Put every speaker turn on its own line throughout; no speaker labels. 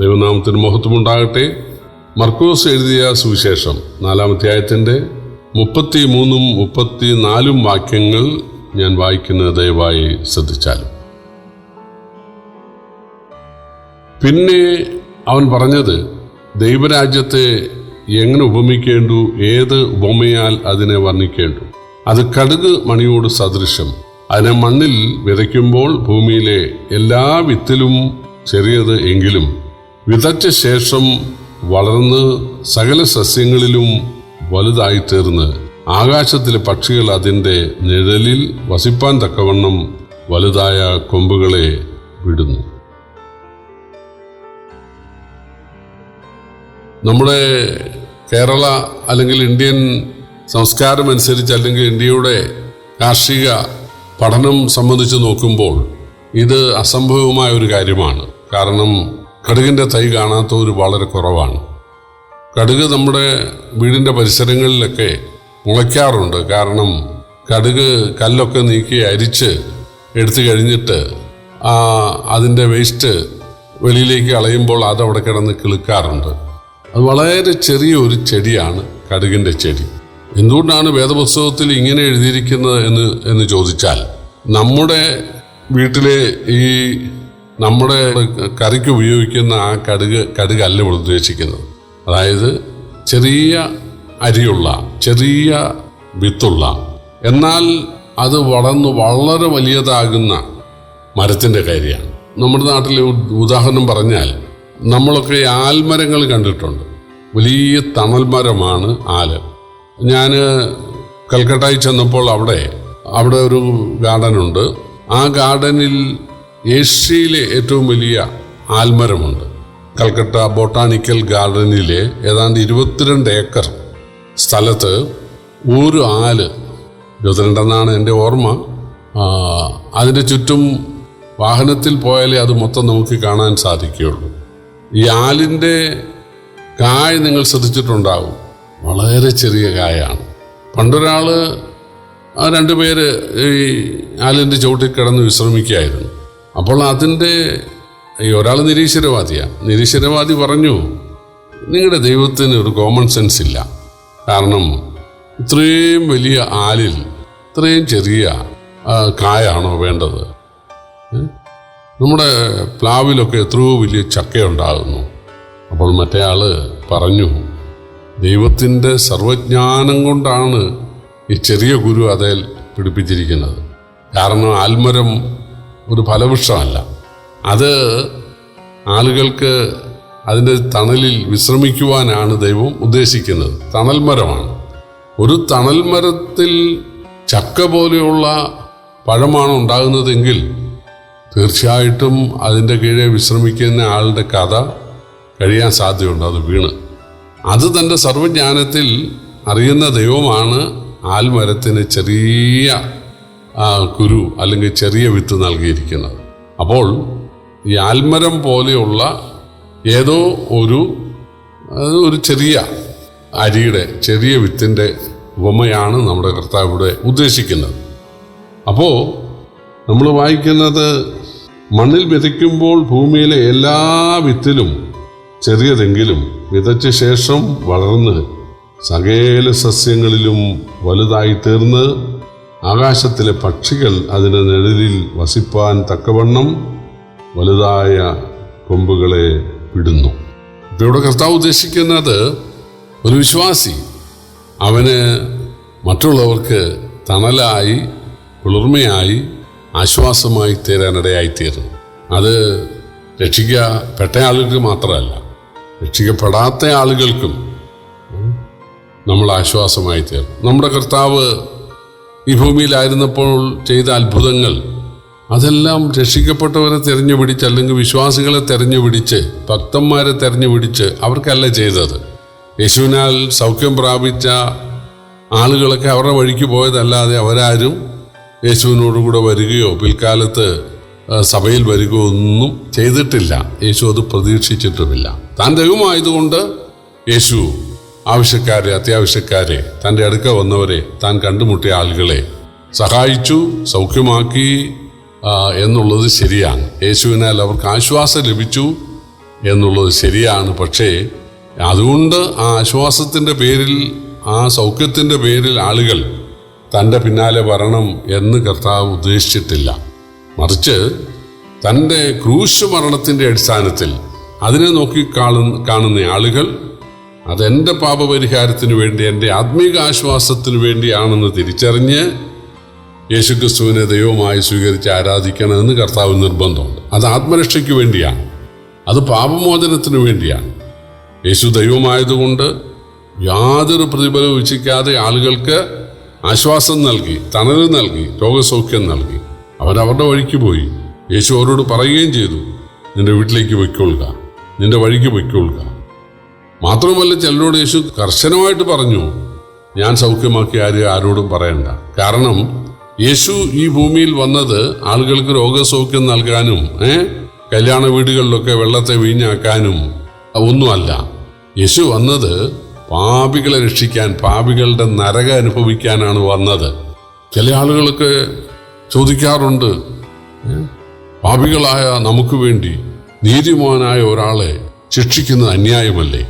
ദൈവനാമത്തിന് മഹത്വമുണ്ടാകട്ടെ. മർക്കോസ് എഴുതിയ സുവിശേഷം നാലാം അധ്യായത്തിന്റെ മുപ്പത്തി മൂന്നും മുപ്പത്തി നാലും വാക്യങ്ങൾ ഞാൻ വായിക്കുന്നത് ദയവായി ശ്രദ്ധിച്ചാലും. പിന്നെ അവൻ പറഞ്ഞത് ദൈവരാജ്യത്തെ എങ്ങനെ ഉപമിക്കേണ്ടു? ഏത് ഉപമയാൽ അതിനെ വർണിക്കേണ്ടു? അത് കടുക് മണിയോട് സദൃശം. അതിനെ മണ്ണിൽ വിതയ്ക്കുമ്പോൾ ഭൂമിയിലെ എല്ലാ വിത്തിലും ചെറിയത് എങ്കിലും വിതച്ച ശേഷം വളർന്ന് സകല സസ്യങ്ങളിലും വലുതായി തീർന്ന് ആകാശത്തിലെ പക്ഷികൾ അതിന്റെ നിഴലിൽ വസിപ്പാൻ തക്കവണ്ണം വലുതായ കൊമ്പുകളെ വിടുന്നു. നമ്മുടെ കേരള അല്ലെങ്കിൽ ഇന്ത്യൻ സംസ്കാരം അനുസരിച്ച് അല്ലെങ്കിൽ ഇന്ത്യയുടെ കാർഷിക പഠനം സംബന്ധിച്ച് നോക്കുമ്പോൾ ഇത് അസംഭവമായ ഒരു കാര്യമാണ്. കാരണം കടുകിന്റെ തൈ കാണാത്തവർ വളരെ കുറവാണ്. കടുക് നമ്മുടെ വീടിന്റെ പരിസരങ്ങളിലൊക്കെ മുളയ്ക്കാറുണ്ട്. കാരണം കടുക് കല്ലൊക്കെ നീക്കി അരിച്ച് എടുത്തു കഴിഞ്ഞിട്ട് അതിന്റെ വേസ്റ്റ് വെളിയിലേക്ക് കളയുമ്പോൾ അത് അവിടെ കിടന്ന് കിളുക്കാറുണ്ട്. അത് വളരെ ചെറിയ ഒരു ചെടിയാണ് കടുകിന്റെ ചെടി. എന്തുകൊണ്ടാണ് വേദപുസ്തകത്തിൽ ഇങ്ങനെ എഴുതിയിരിക്കുന്നത് എന്ന് എന്ന് ചോദിച്ചാൽ നമ്മുടെ വീട്ടിലെ ഈ നമ്മുടെ കറിക്ക് ഉപയോഗിക്കുന്ന ആ കടുക് കടുകല്ല ഇവിടെ ഉദ്ദേശിക്കുന്നത്. അതായത് ചെറിയ അരിയുള്ള ചെറിയ വിത്തുള്ള. എന്നാൽ അത് വളർന്ന് വളരെ വലിയതാകുന്ന മരത്തിന്റെ കാര്യമാണ്. നമ്മുടെ നാട്ടിലെ ഉദാഹരണം പറഞ്ഞാൽ നമ്മളൊക്കെ ആൽമരങ്ങൾ കണ്ടിട്ടുണ്ട്. വലിയ തണൽ മരമാണ് ആൽ. ഞാൻ കൽക്കട്ടയിൽ ചെന്നപ്പോൾ അവിടെ അവിടെ ഒരു ഗാർഡനുണ്ട്. ആ ഗാർഡനിൽ ഏഷ്യയിലെ ഏറ്റവും വലിയ ആൽമരമുണ്ട്. കൽക്കട്ട ബൊട്ടാണിക്കൽ ഗാർഡനിലെ ഏതാണ്ട് ഇരുപത്തിരണ്ട് ഏക്കർ സ്ഥലത്ത് ഒരു ആൽ. ഇരുപത്തിരണ്ടെന്നാണ് എന്റെ ഓർമ്മ. അതിന്റെ ചുറ്റും വാഹനത്തിൽ പോയാലേ അത് മൊത്തം നമുക്ക് കാണാൻ സാധിക്കുകയുള്ളൂ. ഈ ആലിന്റെ കായ നിങ്ങൾ ശ്രദ്ധിച്ചിട്ടുണ്ടാവും. വളരെ ചെറിയ കായാണ്. പണ്ടൊരാൾ രണ്ടുപേര് ഈ ആലിന്റെ ചുവട്ടിൽ കിടന്ന് വിശ്രമിക്കുകയായിരുന്നു. അപ്പോൾ അതിന്റെ ഒരാൾ നിരീശ്വരവാദിയാണ് നിരീശ്വരവാദി പറഞ്ഞു നിങ്ങളുടെ ദൈവത്തിന് ഒരു കോമൺ സെൻസ് ഇല്ല. കാരണം ഇത്രയും വലിയ ആലിൽ ഇത്രയും ചെറിയ കായാണോ വേണ്ടത്? നമ്മുടെ പ്ലാവിലൊക്കെ എത്രയോ വലിയ ചക്കയുണ്ടാകുന്നു. അപ്പോൾ മറ്റേ ആൾ പറഞ്ഞു ദൈവത്തിന്റെ സർവജ്ഞാനം കൊണ്ടാണ് ഈ ചെറിയ ഗുരു അതേൽ പിടിപ്പിച്ചിരിക്കുന്നത്. കാരണം ആൽമരം ഒരു ഫലവൃക്ഷമല്ല. അത് ആളുകൾക്ക് അതിന്റെ തണലിൽ വിശ്രമിക്കുവാനാണ് ദൈവം ഉദ്ദേശിക്കുന്നത്. തണൽ മരമാണ്. ഒരു തണൽ മരത്തിൽ ചക്ക പോലെയുള്ള പഴമാണ് ഉണ്ടാകുന്നതെങ്കിൽ തീർച്ചയായിട്ടും അതിന്റെ കീഴെ വിശ്രമിക്കുന്ന ആളുടെ കഥ കഴിയാൻ സാധ്യതയുണ്ട്. അത് വീണ്. അത് തന്റെ സർവജ്ഞാനത്തിൽ അറിയുന്ന ദൈവമാണ് ആൽമരത്തിന് ചെറിയ കുരു അല്ലെങ്കിൽ ചെറിയ വിത്ത് നൽകിയിരിക്കുന്നത്. അപ്പോൾ ഈ ആൽമരം പോലെയുള്ള ഏതോ ഒരു ഒരു ചെറിയ അരിയുടെ ചെറിയ വിത്തിന്റെ ഉപമയാണ് നമ്മുടെ കർത്താവ് ഇവിടെ ഉദ്ദേശിക്കുന്നത്. അപ്പോൾ നമ്മൾ വായിക്കുന്നത് മണ്ണിൽ വിതയ്ക്കുമ്പോൾ ഭൂമിയിലെ എല്ലാ വിത്തിലും ചെറിയതെങ്കിലും വിതച്ച ശേഷം വളർന്ന് സകേല സസ്യങ്ങളിലും വലുതായി തീർന്ന് ആകാശത്തിലെ പക്ഷികൾ അതിന്റെ നിഴലിൽ വസിപ്പാൻ തക്കവണ്ണം വലുതായ കൊമ്പുകളെ വിടുന്നു. ഇപ്പം ഇവിടെ കർത്താവ് ഉദ്ദേശിക്കുന്നത് ഒരു വിശ്വാസി അവന് മറ്റുള്ളവർക്ക് തണലായി കുളിർമയായി ആശ്വാസമായി തീരാനിടയായിത്തീരുന്നു. അത് രക്ഷിക്കപ്പെട്ട ആളുകൾക്ക് മാത്രമല്ല രക്ഷിക്കപ്പെടാത്ത ആളുകൾക്കും നമ്മൾ ആശ്വാസമായി തീർന്നു നമ്മുടെ കർത്താവ് ഈ ഭൂമിയിലായിരുന്നപ്പോൾ ചെയ്ത അത്ഭുതങ്ങൾ. അതെല്ലാം രക്ഷിക്കപ്പെട്ടവരെ തെരഞ്ഞു പിടിച്ച് അല്ലെങ്കിൽ വിശ്വാസികളെ തെരഞ്ഞു പിടിച്ച് ഭക്തന്മാരെ തെരഞ്ഞു പിടിച്ച് അവർക്കല്ല ചെയ്തത്. യേശുവിനാൽ സൗഖ്യം പ്രാപിച്ച ആളുകളൊക്കെ അവരുടെ വഴിക്ക് പോയതല്ലാതെ അവരാരും യേശുവിനോടുകൂടെ വരികയോ പിൽക്കാലത്ത് സഭയിൽ വരികയോ ഒന്നും ചെയ്തിട്ടില്ല. യേശു അത് പ്രതീക്ഷിച്ചിട്ടുമില്ല. താൻ ദൈവമായതുകൊണ്ട് യേശു ആവശ്യക്കാരെ അത്യാവശ്യക്കാരെ തന്റെ അടുക്ക വന്നവരെ താൻ കണ്ടുമുട്ടിയ ആളുകളെ സഹായിച്ചു സൗഖ്യമാക്കി എന്നുള്ളത് ശരിയാണ്. യേശുവിനാൽ അവർക്ക് ആശ്വാസം ലഭിച്ചു എന്നുള്ളത് ശരിയാണ്. പക്ഷേ അതുകൊണ്ട് ആ ആശ്വാസത്തിന്റെ പേരിൽ ആ സൗഖ്യത്തിന്റെ പേരിൽ ആളുകൾ തന്റെ പിന്നാലെ വരണം എന്ന് കർത്താവ് ഉദ്ദേശിച്ചിട്ടില്ല. മറിച്ച് തന്റെ ക്രൂശ് മരണത്തിന്റെ അടിസ്ഥാനത്തിൽ അതിനെ നോക്കി കാണുന്ന ആളുകൾ അതെന്റെ പാപപരിഹാരത്തിന് വേണ്ടി എന്റെ ആത്മീക ആശ്വാസത്തിന് വേണ്ടിയാണെന്ന് തിരിച്ചറിഞ്ഞ് യേശുക്രിസ്തുവിനെ ദൈവമായി സ്വീകരിച്ച് ആരാധിക്കണമെന്ന് കർത്താവ് നിർബന്ധമുണ്ട്. അത് ആത്മരക്ഷയ്ക്ക് വേണ്ടിയാണ്. അത് പാപമോചനത്തിന് വേണ്ടിയാണ്. യേശു ദൈവമായതുകൊണ്ട് യാതൊരു പ്രതിഫലവും ഇച്ഛിക്കാതെ ആളുകൾക്ക് ആശ്വാസം നൽകി തണൽ നൽകി രോഗസൗഖ്യം നൽകി. അവരവരുടെ വഴിക്ക് പോയി. യേശു അവരോട് പറയുകയും ചെയ്തു നിന്റെ വീട്ടിലേക്ക് പൊയ്ക്കൊള്ളുക. നിന്റെ വഴിക്ക് പൊയ്ക്കൊള്ളുക. മാത്രമല്ല ചിലരോട് യേശു കർശനമായിട്ട് പറഞ്ഞു ഞാൻ സൗഖ്യമാക്കി ആരും ആരോടും പറയണ്ട. കാരണം യേശു ഈ ഭൂമിയിൽ വന്നത് ആളുകൾക്ക് രോഗസൗഖ്യം നൽകാനും ഏ കല്യാണ വീടുകളിലൊക്കെ വെള്ളത്തെ വീഞ്ഞാക്കാനും ഒന്നുമല്ല. യേശു വന്നത് പാപികളെ രക്ഷിക്കാൻ പാപികളുടെ നരക അനുഭവിക്കാനാണ് വന്നത്. ചില ആളുകളൊക്കെ ചോദിക്കാറുണ്ട് പാപികളായ നമുക്ക് വേണ്ടി നീതിമാനായ ഒരാളെ ശിക്ഷിക്കുന്നത് അന്യായമല്ലേ?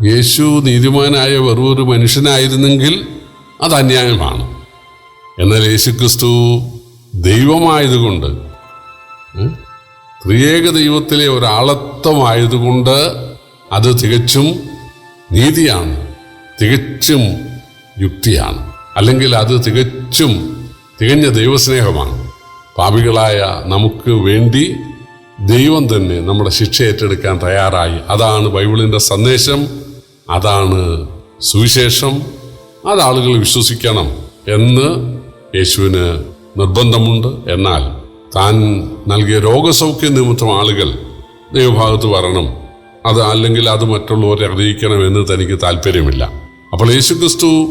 യേശു നീതിമാനായ വെറൊരു മനുഷ്യനായിരുന്നെങ്കിൽ അത് അന്യായമാണ്. എന്നാൽ യേശുക്രിസ്തു ദൈവമായതുകൊണ്ട് ത്രിയേക ദൈവത്തിലെ ഒരാളത്വമായതുകൊണ്ട് അത് തികച്ചും നീതിയാണ് തികച്ചും യുക്തിയാണ് അല്ലെങ്കിൽ അത് തികച്ചും തികഞ്ഞ ദൈവസ്നേഹമാണ്. പാപികളായ നമുക്ക് വേണ്ടി ദൈവം തന്നെ നമ്മുടെ ശിക്ഷ ഏറ്റെടുക്കാൻ തയ്യാറായി. അതാണ് ബൈബിളിന്റെ സന്ദേശം. അതാണ് സുവിശേഷം. അത് ആളുകൾ വിശ്വസിക്കണം എന്ന് യേശുവിന് നിർബന്ധമുണ്ട്. എന്നാൽ താൻ നൽകിയ രോഗസൗഖ്യ നിമിത്തം ആളുകൾ ദൈവഭാഗത്ത് വരണം. അത് അല്ലെങ്കിൽ അത് മറ്റുള്ളവരെ അറിയിക്കണമെന്ന് തനിക്ക് താല്പര്യമില്ല. അപ്പോൾ യേശുക്രിസ്തു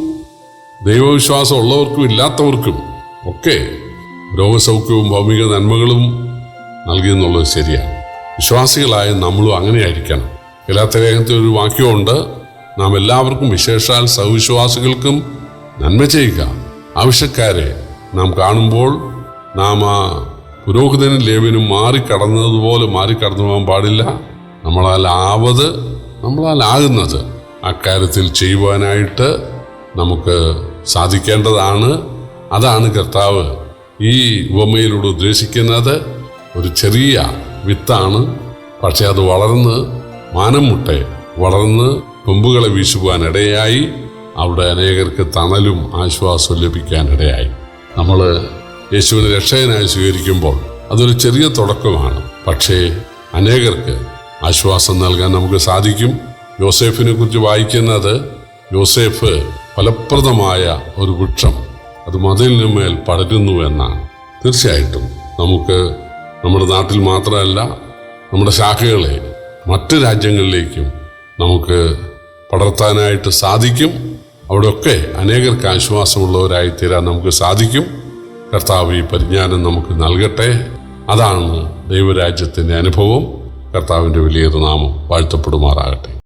ദൈവവിശ്വാസം ഉള്ളവർക്കും ഇല്ലാത്തവർക്കും ഒക്കെ രോഗസൗഖ്യവും ഭൗമിക നന്മകളും നൽകിയെന്നുള്ളത് ശരിയാണ്. വിശ്വാസികളായ നമ്മളും അങ്ങനെയായിരിക്കണം. എല്ലാത്ത ലേഖനത്തിൽ ഒരു വാക്യമുണ്ട്. നാം എല്ലാവർക്കും വിശേഷാൽ സഹവിശ്വാസികൾക്കും നന്മ ചെയ്യുക. ആവശ്യക്കാരെ നാം കാണുമ്പോൾ നാം ആ പുരോഹിതനും ലേവിനും മാറിക്കടന്നതുപോലെ മാറിക്കടന്നു പോകാൻ പാടില്ല. നമ്മളാൽ ആവത് നമ്മളാൽ ആകുന്നത്. അക്കാര്യത്തിൽ ചെയ്യുവാനായിട്ട് നമുക്ക് സാധിക്കേണ്ടതാണ്. അതാണ് കർത്താവ് ഈ ഉപമയിലൂടെ ഉദ്ദേശിക്കുന്നത്. ഒരു ചെറിയ വിത്താണ് പക്ഷെ അത് വളർന്ന് മാനം മുട്ടെ വളർന്ന് കൊമ്പുകളെ വീശുവാൻ ഇടയായി അവിടെ അനേകർക്ക് തണലും ആശ്വാസവും ലഭിക്കാൻ ഇടയായി നമ്മൾ യേശുവിനെ രക്ഷകനായി സ്വീകരിക്കുമ്പോൾ അതൊരു ചെറിയ തുടക്കമാണ്. പക്ഷേ അനേകർക്ക് ആശ്വാസം നൽകാൻ നമുക്ക് സാധിക്കും. യോസേഫിനെ കുറിച്ച് വായിക്കുന്നത് യോസേഫ് ഫലപ്രദമായ ഒരു വൃക്ഷം. അത് മതിലിന് മേൽ പടരുന്നു എന്നാണ്. തീർച്ചയായിട്ടും നമുക്ക് നമ്മുടെ നാട്ടിൽ മാത്രമല്ല നമ്മുടെ ശാഖകളെ മറ്റ് രാജ്യങ്ങളിലേക്കും നമുക്ക് പടർത്താനായിട്ട് സാധിക്കും. അവിടെയൊക്കെ അനേകർക്ക് ആശ്വാസമുള്ളവരായി തീരാൻ നമുക്ക് സാധിക്കും. കർത്താവ് ഈ പരിജ്ഞാനം നമുക്ക് നൽകട്ടെ. അതാണ് ദൈവരാജ്യത്തിന്റെ അനുഭവം. കർത്താവിന്റെ വലിയൊരു നാമം വാഴ്ത്തപ്പെടുമാറാകട്ടെ.